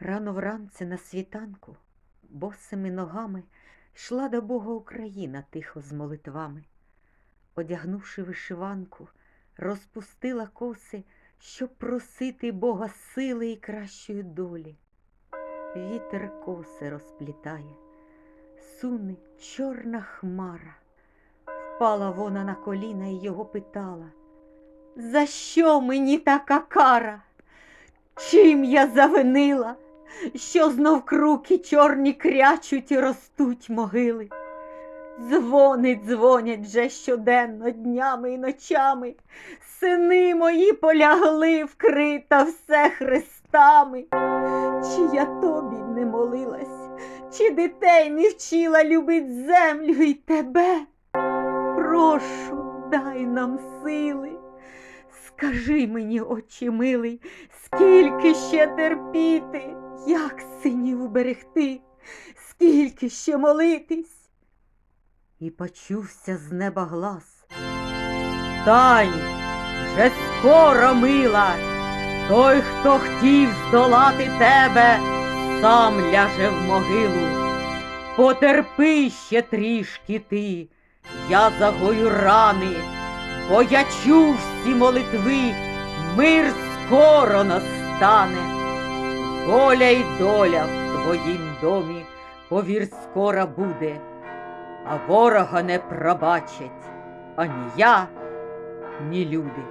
Рано вранці на світанку, босими ногами йшла до Бога Україна тихо з молитвами. Одягнувши вишиванку, розпустила коси, щоб просити Бога сили і кращої долі. Вітер коси розплітає, суне чорна хмара. Впала вона на коліна і його питала. За що мені така кара? Чим я завинила, що знов круки чорні крячуть і ростуть могили? Дзвонить, дзвонять вже щоденно днями і ночами. Сини мої полягли, вкрита все хрестами. Чи я тобі не молилась, чи дітей не вчила любить землю і тебе? Прошу, дай нам сили. Скажи мені, очі милий, скільки ще терпіти, як синів уберегти, скільки ще молитись? І почувся з неба глас. Стань, вже скоро мила, той, хто хотів здолати тебе, сам ляже в могилу. Потерпи ще трішки ти, я загою рани, бо я чув всі молитви, мир скоро настане. Воля й доля в твоїм домі, повір, скоро буде, а ворога не пробачать ані я, ні люди.